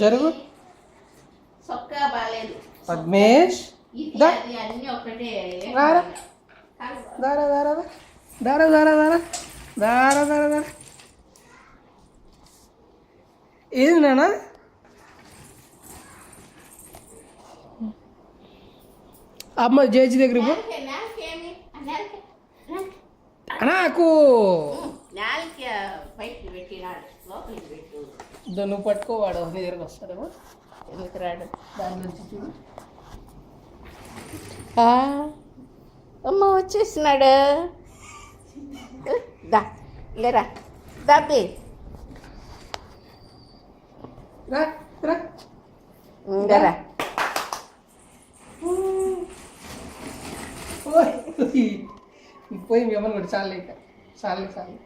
జరుగు. సొక్కా బాలేదు. పద్మేష్ ఇది దా. అది అన్ని ఒకటే రారా. దారా దారా దారా దారా దారా దారా దారా దారా ఏది నాన్న? అమ్మ జేజీ దగ్గర. నాకు లోపలికి పెట్టు నువ్వు పట్టుకో వాడు దగ్గరకు వస్తాడేమో. ఎందుకు రాడు? దాని నుంచి చూడు. అమ్మ వచ్చేసినాడు. దా లేరా? దాబి రా రా. రా. పోయి మేము చాలేక చాలే చాలే.